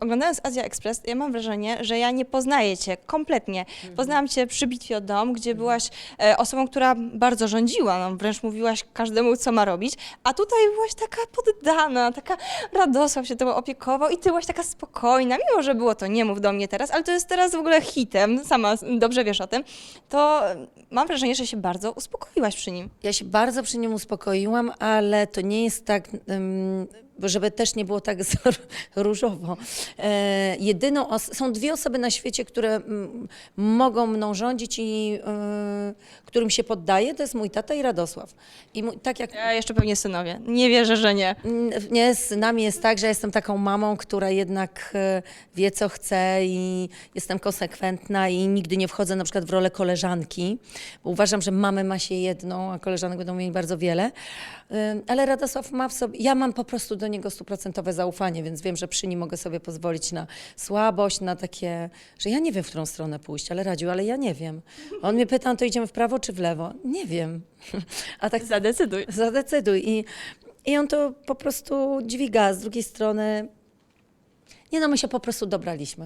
Oglądając Azja Express, ja mam wrażenie, że ja nie poznaję cię kompletnie. Poznałam cię przy bitwie o dom, gdzie byłaś e, osobą, która bardzo rządziła, no, wręcz mówiłaś każdemu, co ma robić, a tutaj byłaś taka poddana, taka Radosław się tobą opiekował i ty byłaś taka spokojna, mimo że było to nie mów do mnie teraz, ale to jest teraz w ogóle hitem, sama dobrze wiesz o tym, to mam wrażenie, że się bardzo uspokoiłaś przy nim. Ja się bardzo przy nim uspokoiłam, ale to nie jest tak, bo żeby też nie było tak różowo. E, jedyną są dwie osoby na świecie, które mm, mogą mną rządzić i y, którym się poddaję, to jest mój tata i Radosław. I mój, tak jak Ja jeszcze pewnie synowie. Nie wierzę, że nie. Nie, z nami jest tak, że jestem taką mamą, która jednak e, wie, co chce i jestem konsekwentna i nigdy nie wchodzę na przykład w rolę koleżanki, bo uważam, że mamy ma się jedną, a koleżanek będą mieli bardzo wiele. Ym, Ale Radosław ma w sobie, ja mam po prostu do niego stuprocentowe zaufanie, więc wiem, że przy nim mogę sobie pozwolić na słabość, na takie, że ja nie wiem, w którą stronę pójść, ale Radziu, ale ja nie wiem. On mnie pyta, "No to idziemy w prawo czy w lewo? Nie wiem. A tak Zadecyduj. Zadecyduj. I, I on to po prostu dźwiga. Z drugiej strony, nie no, my się po prostu dobraliśmy.